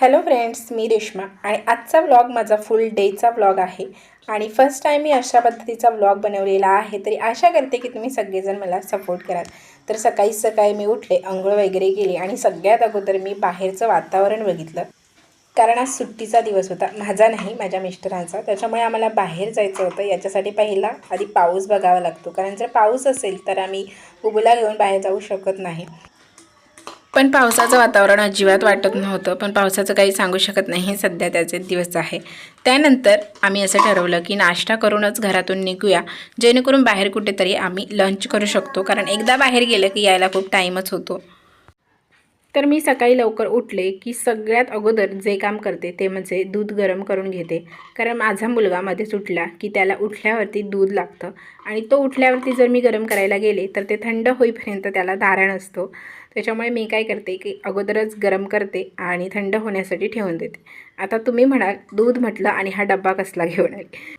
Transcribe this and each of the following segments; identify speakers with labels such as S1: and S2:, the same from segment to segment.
S1: Hello friends मी रेश्मा आणि आजचा vlog माझा फुल डेचा व्लॉग आहे. आणि फर्स्ट टाईम मी अशा पद्धतीचा व्लॉग बनवलेला आहे तरी आशा करते की तुम्ही सगळेजण मला सपोर्ट कराल. तर सकाळी सकाळी मी उठले अंघोळ वगैरे केली आणि सगळ्यात अगोदर मी बाहेरचं वातावरण बघितलं. कारण आज सुट्टीचा दिवस होता माझा नाही माझ्या मिस्टरांचा. त्याच्यामुळे आम्हाला बाहेर जायचं होतं. याच्यासाठी पहिला आधी पाऊस बघावा लागतो. कारण जर पाऊस असेल तर आम्ही उबला घेऊन बाहेर जाऊ शकत नाही. पण पावसाचं वातावरण अजिबात वाटत नव्हतं. पण पावसाचं काही सांगू शकत नाही. सध्या त्याचे दिवस आहे. त्यानंतर आम्ही असं ठरवलं की नाश्ता करूनच घरातून निघूया. जेणेकरून बाहेर कुठेतरी आम्ही लंच करू शकतो. कारण एकदा बाहेर गेलं की यायला खूप टाईमच होतो. तर मी सकाळी लवकर उठले की सगळ्यात अगोदर जे काम करते ते म्हणजे दूध गरम करून घेते. कारण माझा मुलगा मध्येच उठला की त्याला उठल्यावरती दूध लागतं. आणि तो उठल्यावरती जर मी गरम करायला गेले तर ते थंड होईपर्यंत त्याला धारण असतो. त्याच्यामुळे मी काय करते की अगोदरच गरम करते आणि थंड होण्यासाठी ठेवून देते. आता तुम्ही म्हणाल दूध म्हटलं आणि हा डब्बा कसला घेऊन आले.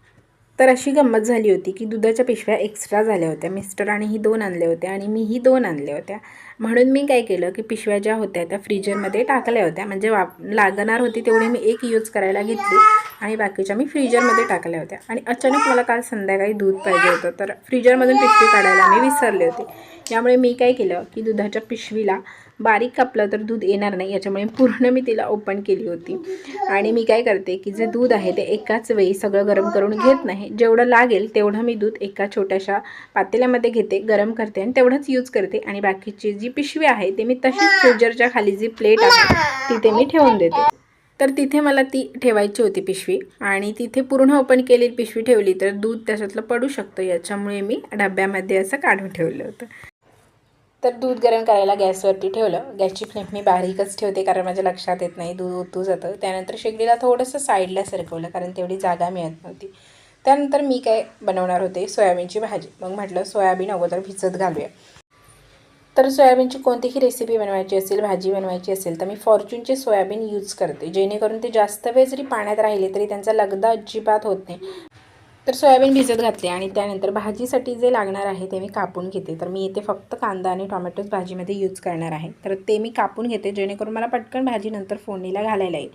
S1: तर अशी गंमत झाली होती की दुधाच्या पिशव्या एक्स्ट्रा झाल्या होत्या. मिस्टरांनीही दोन आणल्या होत्या आणि मीही दोन आणल्या होत्या. म्हणून मी काय केलं की पिशव्या ज्या होत्या त्या फ्रीजरमध्ये टाकल्या होत्या. म्हणजे वाप लागणार होती तेवढी मी एक यूज करायला घेतली आणि बाकीच्या मी फ्रीजरमध्ये टाकल्या होत्या. आणि अचानक मला काल संध्याकाळी दूध पाहिजे होतं तर फ्रीजरमधून पिशवी काढायला मी विसरले होते. त्यामुळे मी काय केलं की दुधाच्या पिशवीला बारीक कापलं तर दूध येणार नाही याच्यामुळे पूर्ण मी तिला ओपन केली होती. आणि मी काय करते की जे दूध आहे ते एकाच वेळी सगळं गरम करून घेत नाही. जेवढं लागेल तेवढं मी दूध एका छोट्याशा पातेल्यामध्ये घेते गरम करते आणि तेवढंच यूज करते. आणि बाकीची जी पिशवी आहे ते मी तशीच फ्रीजरच्या खाली जी प्लेट आहे तिथे मी ठेवून देते. तर तिथे मला ती ठेवायची होती पिशवी. आणि तिथे पूर्ण ओपन केलेली पिशवी ठेवली तर दूध त्याच्यातलं पडू शकतं. याच्यामुळे मी डब्यामध्ये असं काढून ठेवलं होतं. तर दूध गरम करायला गॅसवरती ठेवलं. गॅसची फ्लेम मी बारीकच ठेवते कारण माझ्या लक्षात येत नाही दूध ओतू जातं. त्यानंतर शेगडीला थोडंसं साईडला सरकवलं कारण तेवढी जागा मिळत नव्हती. त्यानंतर मी काय बनवणार होते? सोयाबीनची भाजी. मग म्हटलं सोयाबीन अगोदर भिजत घालूया. तर सोयाबीनची कोणतीही रेसिपी बनवायची असेल भाजी बनवायची असेल तर मी फॉर्च्यूनचे सोयाबीन यूज करते. जेणेकरून ते जास्त वेळ जरी पाण्यात राहिले तरी त्यांचा लगदा अजिबात होत नाही. तर सोयाबीन भिजत घातले आणि त्यानंतर भाजीसाठी जे लागणार आहे ते मी कापून घेते. तर मी इथे फक्त कांदा आणि टोमॅटोज भाजीमध्ये यूज करणार आहे. तर ते मी कापून घेते जेणेकरून मला पटकन भाजी नंतर फोडणीला घालायला येईल.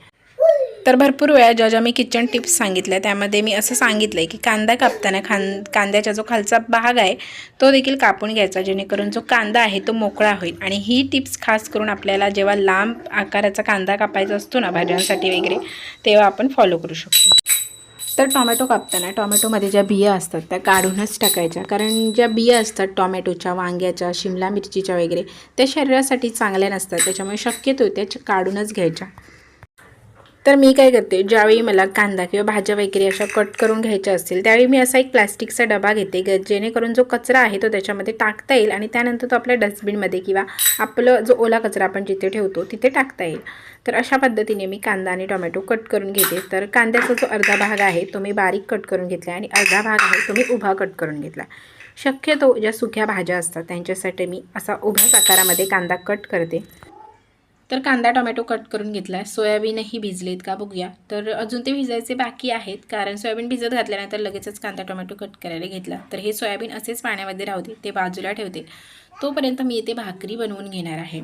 S1: तर भरपूर वेळा ज्या ज्या मी किचन टिप्स सांगितल्या त्यामध्ये मी असं सांगितलं आहे की कांदा कापताना खां कांद्याचा जो खालचा भाग आहे तो देखील कापून घ्यायचा जेणेकरून जो कांदा आहे तो मोकळा होईल. आणि ही टिप्स खास करून आपल्याला जेव्हा लांब आकाराचा कांदा कापायचा असतो ना भाज्यांसाठी वगैरे तेव्हा आपण फॉलो करू शकतो. तर टॉमॅटो कापताना टॉमॅटोमध्ये ज्या बिया असतात त्या काढूनच टाकायच्या. कारण ज्या बिया असतात टॉमॅटोच्या वांग्याच्या शिमला मिरचीच्या वगैरे त्या शरीरासाठी चांगल्या नसतात. त्याच्यामुळे शक्यतो त्या काढूनच घ्यायच्या. तर मी काय करते ज्यावेळी मला कांदा किंवा भाज्या वगैरे अशा कट करून घ्यायच्या असतील त्यावेळी मी असा एक प्लास्टिकचा डबा घेते ग जेणेकरून जो कचरा आहे तो त्याच्यामध्ये टाकता येईल आणि त्यानंतर तो आपल्या डस्टबिनमध्ये किंवा आपलं जो ओला कचरा आपण जिथे ठेवतो तिथे टाकता येईल. तर अशा पद्धतीने मी कांदा आणि टोमॅटो कट करून घेते. तर कांद्याचा जो अर्धा भाग आहे तो मी बारीक कट करून घेतला आणि अर्धा भाग आहे तो मी उभा कट करून घेतला शक्यतो ज्या सुक्या भाज्या असतात त्यांच्यासाठी मी असा उभ्याच आकारामध्ये कांदा कट करते. तर कांदा टोमॅटो कट करून घेतला आहे सोयाबीनही भिजलेत का बघूया. तर अजून ते भिजायचे बाकी आहेत. कारण सोयाबीन भिजत घातल्यानंतर लगेचच कांदा टोमॅटो कट करायला घेतला. तर हे सोयाबीन असेच पाण्यामध्ये राहते ते बाजूला ठेवते तोपर्यंत मी इथे भाकरी बनवून घेणार आहे.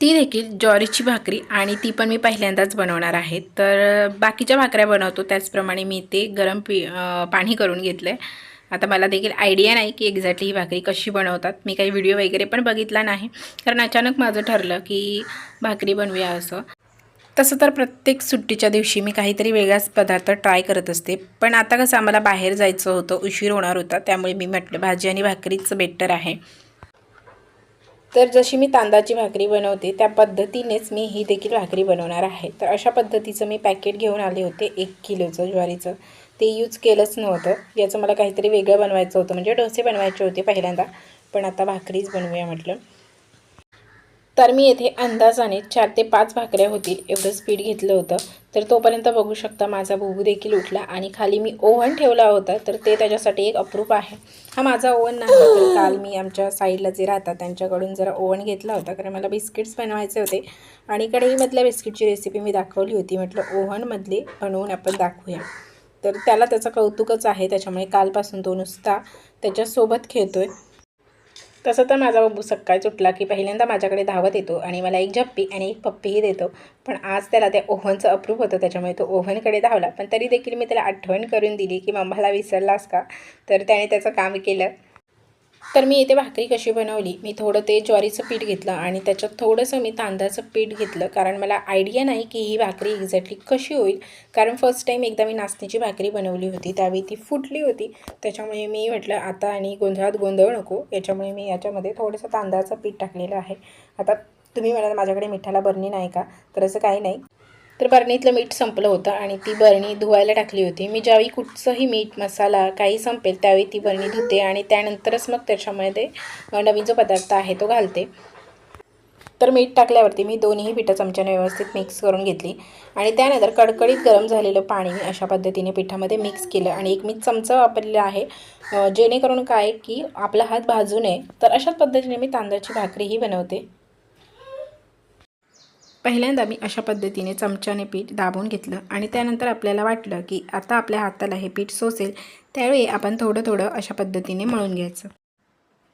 S1: ती देखील ज्वारीची भाकरी आणि ती पण मी पहिल्यांदाच बनवणार आहे. तर बाकीच्या भाकऱ्या बनवतो. त्याचप्रमाणे मी ते गरम पी पाणी करून घेतलं आहे आता मला देखील आयडिया नाही की एक्झॅक्टली ही भाकरी कशी बनवतात. मी काही व्हिडिओ वगैरे पण बघितला नाही. कारण अचानक माझं ठरलं की भाकरी बनवूया असं. तसं तर प्रत्येक सुट्टीच्या दिवशी मी काहीतरी वेगळाच पदार्थ ट्राय करत असते. पण आता कसं आम्हाला बाहेर जायचं होतं उशीर होणार होता. त्यामुळे मी म्हटलं भाजी आणि भाकरीच बेटर आहे. तर जशी मी तांदळाची भाकरी बनवते त्या पद्धतीनेच मी ही देखील भाकरी बनवणार आहे. तर अशा पद्धतीचं मी पॅकेट घेऊन आले होते एक किलोचं ज्वारीचं. ते यूज केलंच नव्हतं. याचं मला काहीतरी वेगळं बनवायचं होतं. म्हणजे डोसे बनवायचे होते पहिल्यांदा. पण आता भाकरीच बनवूया म्हटलं. तर मी येथे अंदाजाने चार ते पाच भाकऱ्या होतील एवढं स्पीड घेतलं होतं. तर तोपर्यंत बघू शकता माझा भोगू देखील उठला आणि खाली मी ओव्हन ठेवला होता. तर ते त्याच्यासाठी एक अप्रूप आहे. हा माझा ओव्हन नाही. तर काल मी आमच्या साईडला जे राहतात त्यांच्याकडून जरा ओव्हन घेतला होता. कारण मला बिस्किट्स बनवायचे होते. आणि कढईमधल्या बिस्किटची रेसिपी मी दाखवली होती म्हटलं ओव्हनमधले बनवून आपण दाखवूया. तर त्याला त्याचं कौतुकच आहे. त्याच्यामुळे कालपासून तो नुसता त्याच्यासोबत खेळतो आहे तसं तर माझा बाबू सकाळी उठला की पहिल्यांदा माझ्याकडे धावत येतो आणि मला एक झप्पी आणि एक पप्पीही देतो. पण आज त्याला त्या ओव्हनचं अप्रूव्ह होतं. त्याच्यामुळे तो ओव्हनकडे धावला. पण तरी देखील मी त्याला आठवण करून दिली की मम्माला विसरलास का? तर त्याने त्याचं काम केलं. तर मी इथे भाकरी कशी बनवली? मी थोडं ते ज्वारीचं पीठ घेतलं आणि त्याच्यात थोडंसं मी तांदळाचं पीठ घेतलं. कारण मला आयडिया नाही की ही भाकरी एक्झॅक्टली कशी होईल. कारण फर्स्ट टाईम एकदा मी नाचणीची भाकरी बनवली होती. त्यावेळी ती फुटली होती. त्याच्यामुळे मी म्हटलं आता आणि गोंधळात गोंधळ नको. याच्यामुळे मी याच्यामध्ये थोडंसं तांदळाचं पीठ टाकलेलं आहे. आता तुम्ही म्हणाल माझ्याकडे मिठाला बरणी नाही का? तर असं काही नाही. तर बरणीतलं मीठ संपलं होतं आणि ती बरणी धुवायला टाकली होती. मी ज्यावेळी कुठचंही मीठ मसाला काही संपेल त्यावेळी ती बरणी धुते आणि त्यानंतरच मग त्याच्यामध्ये नवीन जो पदार्थ आहे तो घालते. तर मीठ टाकल्यावरती मी दोन्ही पिठं चमच्याने व्यवस्थित मिक्स करून घेतली आणि त्यानंतर कडकडीत गरम झालेलं पाणी मी अशा पद्धतीने पिठामध्ये मिक्स केलं आणि एक मी चमचा वापरलेला आहे जेणेकरून काय की आपला हात भाजू नये. तर अशाच पद्धतीने मी तांदळाची भाकरीही बनवते. पहिल्यांदा मी अशा पद्धतीने चमच्याने पीठ दाबून घेतलं आणि त्यानंतर आपल्याला वाटलं की आता आपल्या हाताला हे पीठ सोसेल त्यावेळी आपण थोडं थोडं अशा पद्धतीने मळून घ्यायचं.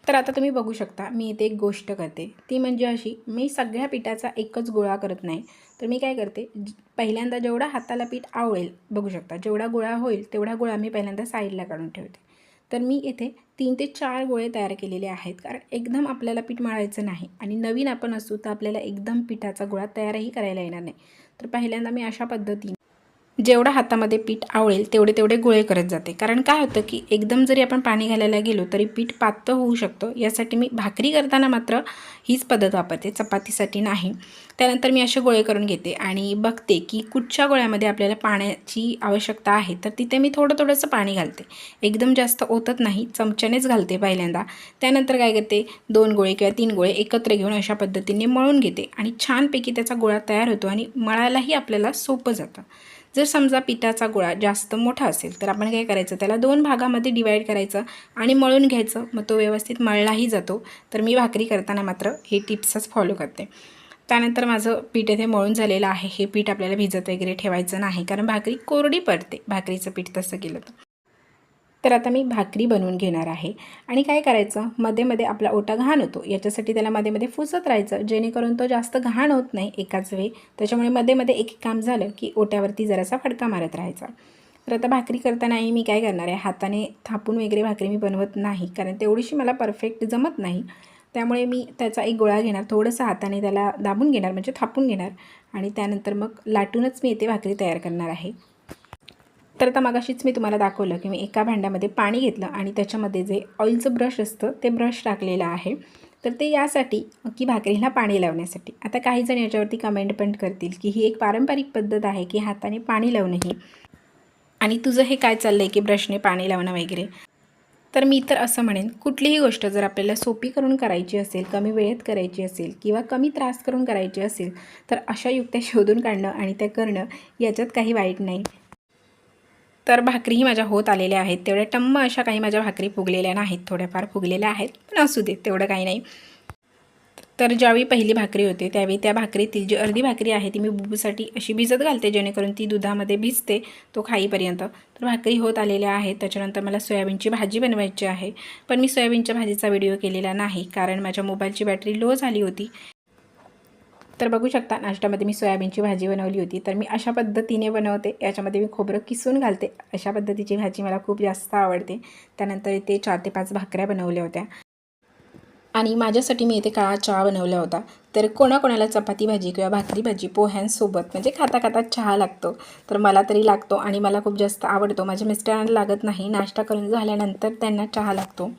S1: तर आता तुम्ही बघू शकता मी इथे एक गोष्ट करते. ती म्हणजे अशी मी सगळ्या पिठाचा एकच गोळा करत नाही. तर मी काय करते पहिल्यांदा जेवढा हाताला पीठ आवडेल बघू शकता जेवढा गोळा होईल तेवढा गोळा मी पहिल्यांदा साईडला काढून ठेवते. तर मी इथे तीन ते चार गोळे तयार केलेले आहेत. कारण एकदम आपल्याला पीठ मळायचं नाही आणि नवीन आपण असू तर आपल्याला एकदम पिठाचा गोळा तयारही करायला येणार नाही. तर पहिल्यांदा मी अशा पद्धतीने जेवढं हातामध्ये पीठ आवडेल तेवढे तेवढे गोळे करत जाते. कारण काय होतं की एकदम जरी आपण पाणी घालायला गेलो तरी पीठ पातळ होऊ शकतो. यासाठी मी भाकरी करताना मात्र हीच पद्धत वापरते. चपातीसाठी नाही. त्यानंतर मी असे गोळे करून घेते आणि बघते की कुठच्या गोळ्यामध्ये आपल्याला पाण्याची आवश्यकता आहे तर तिथे मी थोडं थोडंसं पाणी घालते. एकदम जास्त ओतत नाही चमच्यानेच घालते पहिल्यांदा. त्यानंतर काय करते दोन गोळे किंवा तीन गोळे एकत्र घेऊन अशा पद्धतीने मळून घेते आणि छानपैकी त्याचा गोळा तयार होतो आणि मळायलाही आपल्याला सोपं जातं. जर समजा पिठाचा गोळा जास्त मोठा असेल तर आपण काय करायचं? त्याला दोन भागामध्ये डिवाईड करायचं आणि मळून घ्यायचं. मग तो व्यवस्थित मळलाही जातो. तर मी भाकरी करताना मात्र हे टिप्सच फॉलो करते. त्यानंतर माझं पीठ इथे मळून झालेलं आहे. हे पीठ आपल्याला भिजत वगैरे ठेवायचं नाही कारण भाकरी कोरडी पडते. भाकरीचं पीठ तसं केलं तर. तर आता मी भाकरी बनवून घेणार आहे. आणि काय करायचं? मध्ये मध्ये आपला ओटा घाण होतो. याच्यासाठी त्याला मध्ये मध्ये फुसत राहायचं. जेणेकरून तो जास्त घाण होत नाही एकाच वेळी. त्याच्यामुळे मध्ये मध्ये एक एक काम झालं की ओट्यावरती जरासा फडका मारत राहायचा. तर आता भाकरी करतानाही मी काय करणार आहे? हाताने थापून वगैरे भाकरी मी बनवत नाही. कारण तेवढीशी मला परफेक्ट जमत नाही. त्यामुळे मी त्याचा एक गोळा घेणार. थोडंसं हाताने त्याला दाबून घेणार. म्हणजे थापून घेणार. आणि त्यानंतर मग लाटूनच मी इथे भाकरी तयार करणार आहे. तर आता मगाशीच मी तुम्हाला दाखवलं की मी एका भांड्यामध्ये पाणी घेतलं आणि त्याच्यामध्ये जे ऑइलचं ब्रश असतं ते ब्रश टाकलेलं आहे. तर ते यासाठी की भाकरीला पाणी लावण्यासाठी. आता काही जण याच्यावरती कमेंट पण करतील की ही एक पारंपरिक पद्धत आहे की हाताने पाणी लावणं ही आणि तुझं हे काय चाललं आहे की ब्रशने पाणी लावणं वगैरे? तर मी तर असं म्हणेन कुठलीही गोष्ट जर आपल्याला सोपी करून करायची असेल कमी वेळेत करायची असेल किंवा कमी त्रास करून करायची असेल तर अशा युक्त्या शोधून काढणं आणि त्या करणं याच्यात काही वाईट नाही. तर भाकरीही माझ्या होत आलेल्या आहेत. तेवढ्या टम्म अशा काही माझ्या भाकरी फुगलेल्या नाहीत. थोड्याफार फुगलेल्या आहेत पण असू देत तेवढं काही नाही. तर ज्यावेळी पहिली भाकरी होते त्यावेळी त्या भाकरीतील जी अर्धी भाकरी आहे ती मी बुबूसाठी अशी भिजत घालते जेणेकरून ती दुधामध्ये भिजते तो खाईपर्यंत. तर भाकरी होत आलेल्या आहेत. त्याच्यानंतर मला सोयाबीनची भाजी बनवायची आहे. पण मी सोयाबीनच्या भाजीचा व्हिडिओ केलेला नाही कारण माझ्या मोबाईलची बॅटरी लो झाली होती. तर बघू शकता नाश्त्यामध्ये मी सोयाबीनची भाजी बनवली होती. तर मी अशा पद्धतीने बनवते. याच्यामध्ये मी खोबरं किसून घालते. अशा पद्धतीची भाजी मला खूप जास्त आवडते. त्यानंतर इथे चार ते पाच भाकऱ्या बनवल्या होत्या. आणि माझ्यासाठी मी इथे काळा चहा बनवला होता. तर कोणाकोणाला चपाती भाजी किंवा भाकरी भाजी पोह्यांसोबत म्हणजे खाता खाता चहा लागतो. तर मला तरी लागतो आणि मला खूप जास्त आवडतो. माझ्या मिस्टरांना लागत नाही. नाश्ता करून झाल्यानंतर त्यांना चहा लागतो.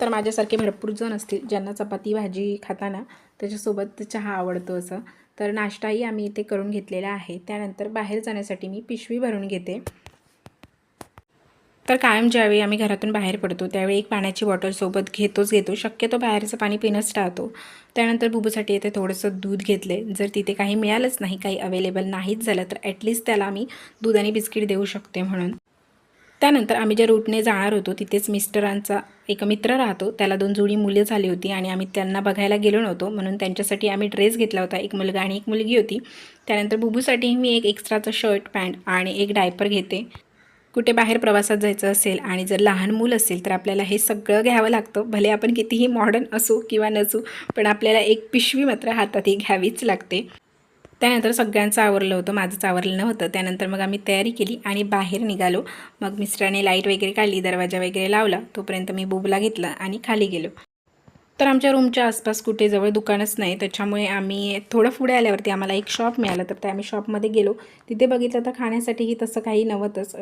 S1: तर माझ्यासारखे भरपूर जण असतील ज्यांना चपाती भाजी खाताना त्याच्यासोबत चहा आवडतो असं. तर नाश्ताही आम्ही इथे करून घेतलेला आहे. त्यानंतर बाहेर जाण्यासाठी मी पिशवी भरून घेते. तर कायम ज्यावेळी आम्ही घरातून बाहेर पडतो त्यावेळी एक पाण्याची बॉटल सोबत घेतोच घेतो. शक्यतो बाहेरचं पाणी पिणंच टाळतो. त्यानंतर बुबूसाठी येथे थोडंसं दूध घेतले. जर तिथे काही मिळालंच नाही काही अवेलेबल नाहीच झालं तर ॲटलिस्ट त्याला आम्ही दूध आणि बिस्किट देऊ शकते म्हणून. त्यानंतर आम्ही ज्या रूटने जाणार होतो तिथेच मिस्टरांचा एक मित्र राहतो त्याला दोन जुळी मुले झाली होती आणि आम्ही त्यांना बघायला गेलो नव्हतो. म्हणून त्यांच्यासाठी आम्ही ड्रेस घेतला होता. एक मुलगा आणि एक मुलगी होती. त्यानंतर बुबूसाठी मी एक एक्स्ट्राचं शर्ट पॅन्ट आणि एक डायपर घेते. कुठे बाहेर प्रवासात जायचं असेल आणि जर लहान मूल असेल तर आपल्याला हे सगळं घ्यावं लागतं. भले आपण कितीही मॉडर्न असू किंवा नसू पण आपल्याला एक पिशवी मात्र हातात ही घ्यावीच लागते. त्यानंतर सगळ्यांचं आवरलं होतं माझंच आवरलं नव्हतं. त्यानंतर मग आम्ही तयारी केली आणि बाहेर निघालो. मग मिस्टराने लाइट वगैरे काढली दरवाजा वगैरे लावला. तोपर्यंत मी बुबला घेतला आणि खाली गेलो. तर आमच्या रूमच्या आसपास कुठे जवळ दुकानच नाही. त्याच्यामुळे आम्ही थोडं पुढे आल्यावरती आम्हाला एक शॉप मिळालं. तर त्या आम्ही शॉपमध्ये गेलो. तिथे बघितलं तर खाण्यासाठीही तसं काही नव्हतंच.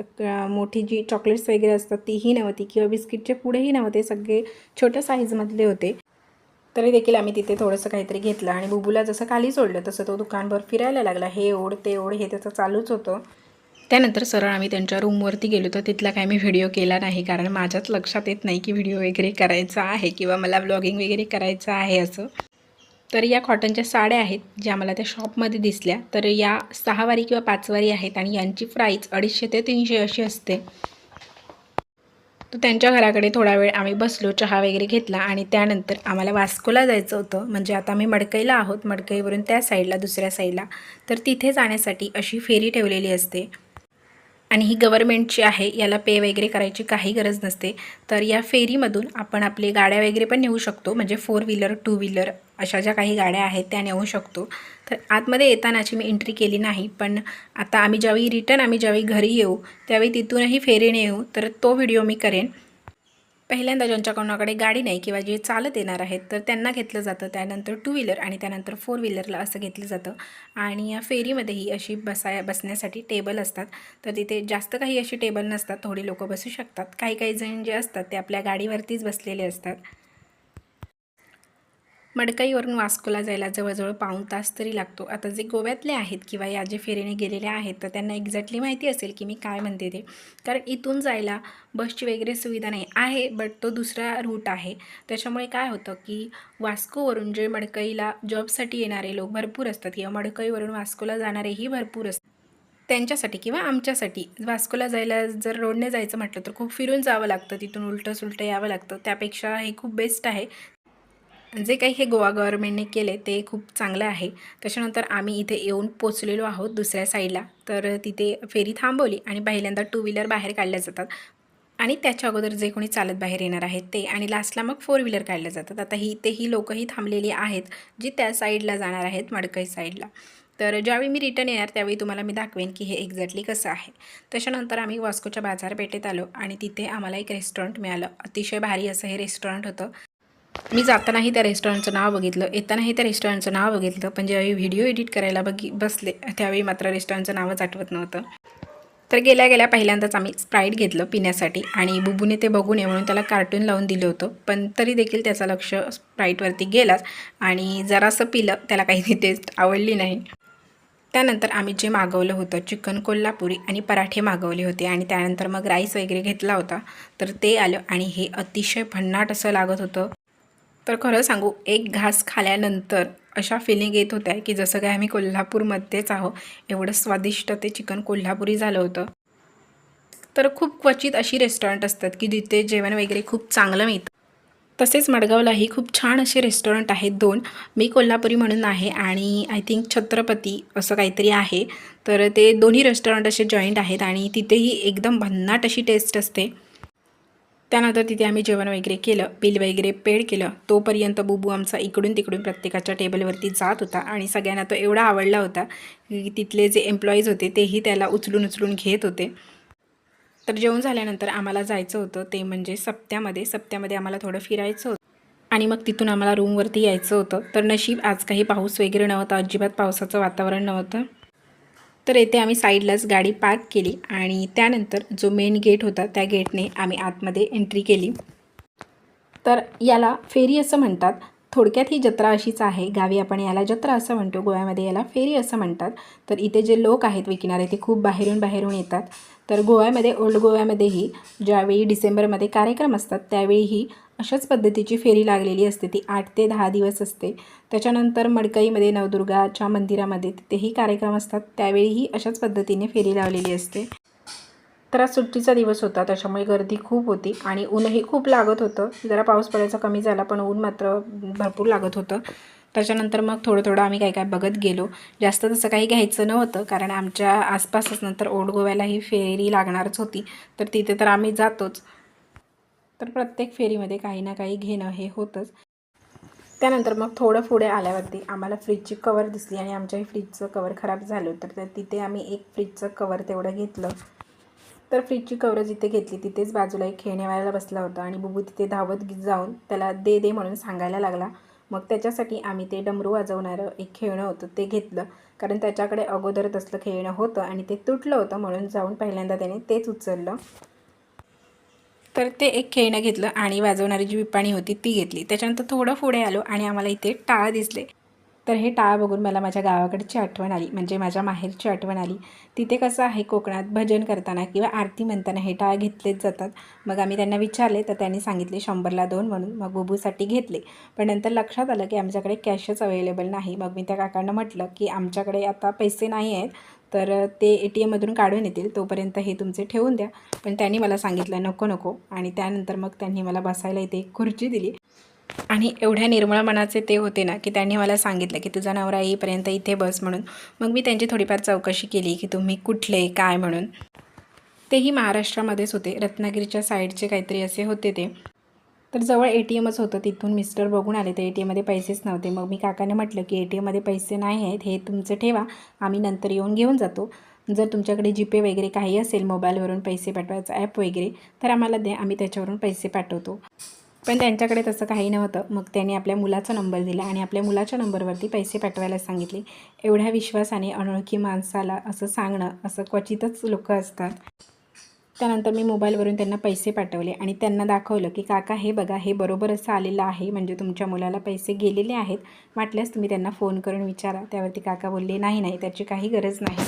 S1: मोठी जी चॉकलेट्स वगैरे असतात तीही नव्हती. किंवा बिस्किटचे पुढेही नव्हते. सगळे छोट्या साईजमधले होते. तरी देखील आम्ही तिथे थोडंसं काहीतरी घेतलं आणि बुबूला जसं खाली सोडलं तसं तो दुकानभर फिरायला लागला. हे ओढ ते ओढ हे त्याचं चालूच होतं. त्यानंतर सरळ आम्ही त्यांच्या रूमवरती गेलो. तर तिथला काय मी व्हिडिओ केला नाही कारण माझ्याच लक्षात येत नाही की व्हिडिओ वगैरे करायचा आहे किंवा मला ब्लॉगिंग वगैरे करायचं आहे असं. तर या कॉटनच्या साड्या आहेत ज्या मला त्या शॉपमध्ये दिसल्या. तर या सहावारी किंवा पाचवारी आहेत आणि यांची प्राईस अडीचशे ते तीनशे अशी असते. तर त्यांच्या घराकडे थोडा वेळ आम्ही बसलो चहा वगैरे घेतला आणि त्यानंतर आम्हाला वास्कोला जायचं होतं. म्हणजे आता आम्ही मडकईला आहोत मडकईवरून त्या साईडला दुसऱ्या साईडला. तर तिथे जाण्यासाठी अशी फेरी ठेवलेली असते. आणि ही गव्हर्मेंटची आहे याला पे वगैरे करायची काही गरज नसते. तर या फेरीमधून आपण आपले गाड्या वगैरे पण नेऊ शकतो. म्हणजे फोर व्हीलर टू व्हीलर अशा ज्या काही गाड्या आहेत त्या नेऊ शकतो. तर आतमध्ये येतानाची मी एंट्री केली नाही पण आता आम्ही ज्यावेळी रिटर्न आम्ही ज्यावेळी घरी येऊ त्यावेळी तिथूनही फेरीने येऊ. तर तो व्हिडिओ मी करेन. पहिल्यांदा ज्यांच्या कोणाकडे गाडी नाही किंवा जे चालत येणार आहेत तर त्यांना घेतलं जातं. त्यानंतर टू व्हीलर आणि त्यानंतर फोर व्हीलरला असं घेतलं जातं. आणि या फेरीमध्येही अशी बसाय बसण्यासाठी टेबल असतात. तर तिथे जास्त काही अशी टेबल नसतात. थोडी लोक बसू शकतात. काही काही जण जे असतात ते आपल्या गाडीवरतीच बसलेले असतात. मडकाईवरून वास्कोला जायला जवळजवळ पाऊण तास तरी लागतो. आता जे गोव्यातले आहेत किंवा या जे फेरीने गेलेले आहेत तर त्यांना एक्झॅक्टली माहिती असेल की मी काय म्हणते ते. कारण इथून जायला बसची वगैरे सुविधा नाही आहे बट तो दुसरा रूट आहे. त्याच्यामुळे काय होतं की वास्कोवरून जे मडकईला जॉबसाठी येणारे लोक भरपूर असतात किंवा मडकईवरून वास्कोला जाणारेही भरपूर असतात. त्यांच्यासाठी किंवा आमच्यासाठी वास्कोला जायला जर रोडने जायचं म्हटलं तर खूप फिरून जावं लागतं तिथून उलटं सुलटं यावं लागतं. त्यापेक्षा हे खूप बेस्ट आहे. जे काही हे गोवा गव्हर्मेंटने केले ते खूप चांगलं आहे. त्याच्यानंतर आम्ही इथे येऊन पोचलेलो आहोत दुसऱ्या साईडला तर तिथे फेरी थांबवली आणि पहिल्यांदा टू व्हीलर बाहेर काढल्या जातात. आणि त्याच्या अगोदर जे कोणी चालत बाहेर येणार आहेत ते आणि लास्टला मग फोर व्हीलर काढल्या जातात. आता ही ते ही लोकंही थांबलेली आहेत जी त्या साईडला जाणार आहेत मडकई साईडला तर ज्यावेळी मी रिटर्न येणार त्यावेळी तुम्हाला मी दाखवेन की हे एक्झॅक्टली कसं आहे. त्याच्यानंतर आम्ही वास्कोच्या बाजारपेठेत आलो आणि तिथे आम्हाला एक रेस्टॉरंट मिळालं. अतिशय भारी असं हे रेस्टॉरंट होतं. मी जातानाही त्या रेस्टॉरंटचं नाव बघितलं येतानाही त्या रेस्टॉरंटचं नाव बघितलं पण ज्यावेळी व्हिडिओ एडिट करायला बघी बसले त्यावेळी मात्र रेस्टॉरंटचं नावच आठवत नव्हतं. तर गेल्या गेल्या पहिल्यांदाच आम्ही स्प्राईट घेतलं पिण्यासाठी आणि बुबूने ते बघू नये म्हणून त्याला कार्टून लावून दिलं होतं. पण तरी देखील त्याचं लक्ष स्प्राईटवरती गेलाच आणि जरासं पिलं त्याला काही टेस्ट आवडली नाही. त्यानंतर आम्ही जे मागवलं होतं चिकन कोल्हापुरी आणि पराठे मागवले होते आणि त्यानंतर मग राईस वगैरे घेतला होता. तर ते आलं आणि हे अतिशय भन्नाट असं लागत होतं. तर खरं सांगू एक घास खाल्यानंतर अशा फिलिंग येत होत्या की जसं काय आम्ही कोल्हापूरमध्येच आहो एवढं स्वादिष्ट ते चिकन कोल्हापुरी झालं होतं. तर खूप क्वचित अशी रेस्टॉरंट असतात की जिथे जेवण वगैरे खूप चांगलं मिळतं. तसेच मडगावलाही खूप छान असे रेस्टॉरंट आहेत दोन. मी कोल्हापुरी म्हणून आहे आणि आय थिंक छत्रपती असं काहीतरी आहे. तर ते दोन्ही रेस्टॉरंट असे जॉईंट आहेत आणि तिथेही एकदम भन्नाट अशी टेस्ट असते. त्यानंतर तिथे आम्ही जेवण वगैरे केलं बिल वगैरे पेड केलं. तोपर्यंत बुबू आमचा इकडून तिकडून प्रत्येकाच्या टेबलवरती जात होता आणि सगळ्यांना तो एवढा आवडला होता की तिथले जे एम्प्लॉईज होते तेही त्याला उचलून उचलून घेत होते. तर जेवण झाल्यानंतर आम्हाला जायचं होतं ते म्हणजे सप्त्यामध्ये. सप्त्यामध्ये आम्हाला थोडं फिरायचं होतं. आणि मग तिथून आम्हाला रूमवरती यायचं होतं. तर नशीब आज काही पाऊस वगैरे नव्हता अजिबात पावसाचं वातावरण नव्हतं. तर येथे आम्ही साईडलाच गाडी पार्क केली आणि त्यानंतर जो मेन गेट होता त्या गेटने आम्ही आतमध्ये एंट्री केली. तर याला फेरी असं म्हणतात. थोडक्यात ही जत्रा अशीच आहे. गावी आपण याला जत्रा असं म्हणतो. गोव्यामध्ये याला फेरी असं म्हणतात. तर इथे जे लोक आहेत विकणारे ते खूप बाहेरून बाहेरून येतात. तर गोव्यामध्ये ओल्ड गोव्यामध्येही ज्यावेळी डिसेंबरमध्ये कार्यक्रम असतात त्यावेळीही अशाच पद्धतीची फेरी लागलेली असते. ती आठ ते दहा दिवस असते. त्याच्यानंतर मडकईमध्ये नवदुर्गाच्या मंदिरामध्ये तिथेही कार्यक्रम असतात. त्यावेळीही अशाच पद्धतीने फेरी लावलेली असते. तर आज सुट्टीचा दिवस होता. त्याच्यामुळे गर्दी खूप होती आणि ऊनही खूप लागत होतं. जरा पाऊस पडायचा कमी झाला पण ऊन मात्र भरपूर लागत होतं. त्याच्यानंतर मग थोडं थोडं आम्ही काय काय बघत गेलो. जास्त तसं काही घ्यायचं नव्हतं कारण आमच्या आसपासच नंतर ओल्ड गोव्याला ही फेरी लागणारच होती. तर तिथे तर आम्ही जातोच. तर प्रत्येक फेरीमध्ये काही ना काही घेणं हे होतंच. त्यानंतर मग थोडं पुढे आल्यावरती आम्हाला फ्रीजची कवर दिसली आणि आमच्याही फ्रीजचं कवर खराब झालं तर तिथे आम्ही एक फ्रीजचं कवर तेवढं घेतलं. तर फ्रीजची कवर जिथे घेतली तिथेच बाजूला एक खेळणेवाल्याला बसला होता आणि बुबू तिथे धावत जाऊन त्याला दे दे म्हणून सांगायला लागला. मग त्याच्यासाठी आम्ही ते डमरू वाजवणारं एक खेळणं होतं ते घेतलं. कारण त्याच्याकडे अगोदर तसलं खेळणं होतं आणि ते तुटलं होतं म्हणून जाऊन पहिल्यांदा त्याने तेच उचललं. तर ते एक खेळणं घेतलं आणि वाजवणारी जी विपाणी होती ती घेतली. त्याच्यानंतर थोडं पुढे आलो आणि आम्हाला इथे टाळ दिसले. तर हे टाळ बघून मला माझ्या गावाकडची आठवण आली. म्हणजे माझ्या माहेरची आठवण आली. तिथे कसं आहे कोकणात भजन करताना किंवा आरती म्हणताना हे टाळ घेतलेच जातात. मग आम्ही त्यांना विचारले तर त्यांनी सांगितले शंभरला दोन म्हणून मग बुबूसाठी घेतले. पण नंतर लक्षात आलं की आमच्याकडे कॅशच अवेलेबल नाही. मग मी त्या काकांना म्हटलं की आमच्याकडे आता पैसे नाही आहेत. तर ते ए टी एममधून काढून येतील तोपर्यंत हे तुमचे ठेवून द्या. पण त्यांनी मला सांगितलं नको नको. आणि त्यानंतर मग त्यांनी मला बसायला इथे एक खुर्ची दिली. आणि एवढ्या निर्मळ मनाचे ते होते ना की त्यांनी मला सांगितलं की तुझा नवरा येईपर्यंत इथे बस म्हणून. मग मी त्यांची थोडीफार चौकशी केली की तुम्ही कुठले काय म्हणून. तेही महाराष्ट्रामध्येच होते. रत्नागिरीच्या साईडचे काहीतरी असे होते ते. तर जवळ ए टी एमच होतं. तिथून मिस्टर बघून आले. तर ए टी एममध्ये पैसेच नव्हते. मग मी काकाने म्हटलं की ए टी एममध्ये पैसे नाही आहेत. हे तुमचं ठेवा. आम्ही नंतर येऊन घेऊन जातो. जर तुमच्याकडे जीपे वगैरे काही असेल मोबाईलवरून पैसे पाठवायचं ॲप वगैरे तर आम्हाला द्या. आम्ही त्याच्यावरून पैसे पाठवतो. पण त्यांच्याकडे तसं काही नव्हतं. मग त्यांनी आपल्या मुलाचा नंबर दिला आणि आपल्या मुलाच्या नंबरवरती पैसे पाठवायला सांगितले. एवढ्या विश्वासाने अनोळखी माणसाला असं सांगणं असं क्वचितच लोक असतात. त्यानंतर मी मोबाईलवरून त्यांना पैसे पाठवले आणि त्यांना दाखवलं की काका हे बघा हे बरोबर असं आलेलं आहे. म्हणजे तुमच्या मुलाला पैसे गेलेले आहेत. वाटल्यास तुम्ही त्यांना फोन करून विचारा. त्यावरती काका बोलले नाही नाही त्याची काही गरज नाही.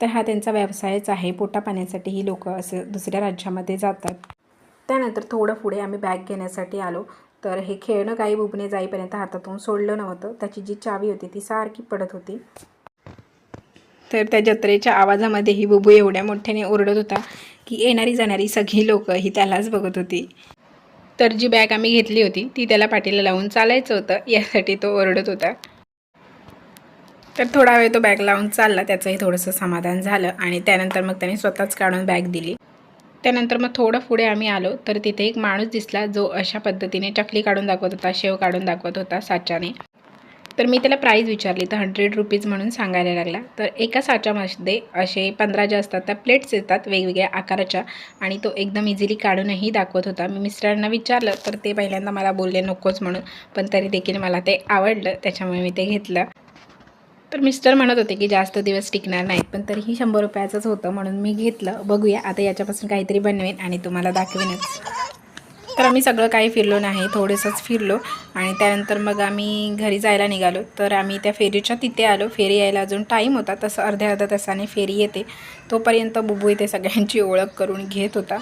S1: तर हा त्यांचा व्यवसायच आहे. पोटापाण्यासाठी ही लोक असं दुसऱ्या राज्यामध्ये जातात. त्यानंतर थोडं पुढे आम्ही बॅग घेण्यासाठी आलो. तर हे खेळणं काही बुबने जाईपर्यंत हातातून सोडलं नव्हतं. त्याची जी चावी होती ती सारखी पडत होती. तर त्या जत्रेच्या आवाजामध्ये ही बुबू एवढ्या मोठ्याने ओरडत होता. की येणारी जाणारी सगळी लोकं ही त्यालाच बघत होती. तर जी बॅग आम्ही घेतली होती ती त्याला पाठीला लावून चालायचं होतं यासाठी तो ओरडत होता. तर थोडा वेळ तो बॅग लावून चालला त्याचंही थोडंसं समाधान झालं आणि त्यानंतर मग त्याने स्वतःच काढून बॅग दिली. त्यानंतर मग थोडं पुढे आम्ही आलो तर तिथे एक माणूस दिसला जो अशा पद्धतीने चकली काढून दाखवत होता शेव काढून दाखवत होता साच्याने. तर मी त्याला प्राईज विचारली. तर हंड्रेड रुपीज म्हणून सांगायला लागला. तर एका साच्यामध्ये असे पंधरा ज्या असतात त्या प्लेट्स येतात वेगवेगळ्या आकाराच्या आणि तो एकदम इझिली काढूनही दाखवत होता. मी मिस्टरांना विचारलं तर ते पहिल्यांदा मला बोलले नकोच म्हणून. पण तरी देखील मला ते आवडलं. त्याच्यामुळे मी ते घेतलं. तर मिस्टर म्हणत होते की जास्त दिवस टिकणार नाहीत. पण तरीही शंभर रुपयाचंच होतं म्हणून मी घेतलं. बघूया आता याच्यापासून काहीतरी बनवेन आणि तुम्हाला दाखवेनच. तर आम्ही सगळं काही फिरलो नाही थोडंसंच फिरलो आणि त्यानंतर मग आम्ही घरी जायला निघालो. तर आम्ही त्या फेरीच्या तिथे आलो. फेरी यायला अजून टाईम होता तसं अर्ध्या अर्ध्या तासाने फेरी येते. तोपर्यंत बुबू इथे सगळ्यांची ओळख करून घेत होता.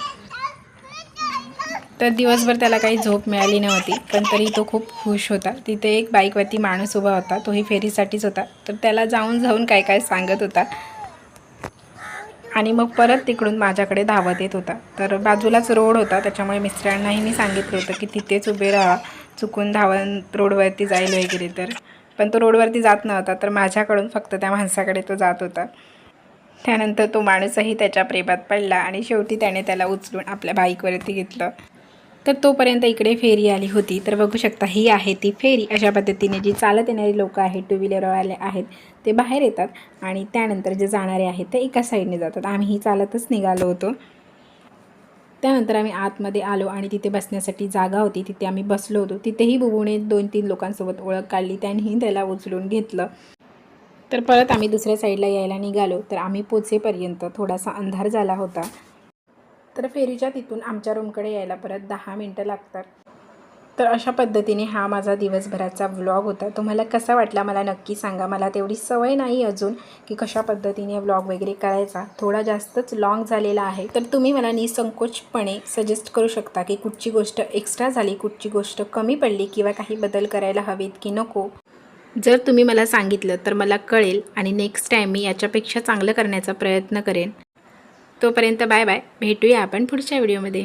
S1: तर दिवसभर त्याला काही झोप मिळाली नव्हती पण तरी तो खूप खुश होता. तिथे एक बाईकवरती माणूस उभा होता तोही फेरीसाठीच होता. तर त्याला जाऊन जाऊन काय काय सांगत होता. आणि मग परत तिकडून माझ्याकडे धावत येत होता. तर बाजूलाच रोड होता त्याच्यामुळे मिस्टरांनाही मी सांगितलं होतं की तिथेच उभे राहा. चुकून धावन रोडवरती जाईल वगैरे तर. पण तो रोडवरती जात नव्हता तर माझ्याकडून फक्त त्या माणसाकडे तो जात होता. त्यानंतर तो माणूसही त्याच्या प्रेमात पडला आणि शेवटी त्याने त्याला उचलून आपल्या बाईकवरती घेतलं. तर तोपर्यंत इकडे फेरी आली होती. तर बघू शकता ही आहे ती फेरी. अशा पद्धतीने जी चालत येणारी लोकं आहेत टू व्हीलरवाले आहेत ते बाहेर येतात आणि त्यानंतर जे जाणारे आहेत ते एका साईडने जातात. आम्हीही चालतच निघालो होतो. त्यानंतर आम्ही आतमध्ये आलो आणि तिथे बसण्यासाठी जागा होती. तिथे आम्ही बसलो होतो. तिथेही बुबूने दोन तीन लोकांसोबत ओळख काढली. त्यांनीही त्याला उचलून घेतलं. तर परत आम्ही दुसऱ्या साईडला यायला निघालो. तर आम्ही पोचेपर्यंत थोडासा अंधार झाला होता. तर फेरीच्या तिथून आमच्या रूमकडे यायला परत दहा मिनटं लागतात. तर अशा पद्धतीने हा माझा दिवसभराचा व्लॉग होता. तुम्हाला कसा वाटला मला नक्की सांगा. मला तेवढी सवय नाही अजून की कशा पद्धतीने व्लॉग वगैरे करायचा. थोडा जास्तच लॉंग झालेला आहे. तर तुम्ही मला निसंकोचपणे सजेस्ट करू शकता की कुठची गोष्ट एक्स्ट्रा झाली कुठची गोष्ट कमी पडली किंवा काही बदल करायला हवेत की नको. जर तुम्ही मला सांगितलं तर मला कळेल आणि नेक्स्ट टाईम मी याच्यापेक्षा चांगलं करण्याचा प्रयत्न करेन. तोपर्यंत बाय बाय. भेटूया आपण पुढच्या व्हिडिओमध्ये.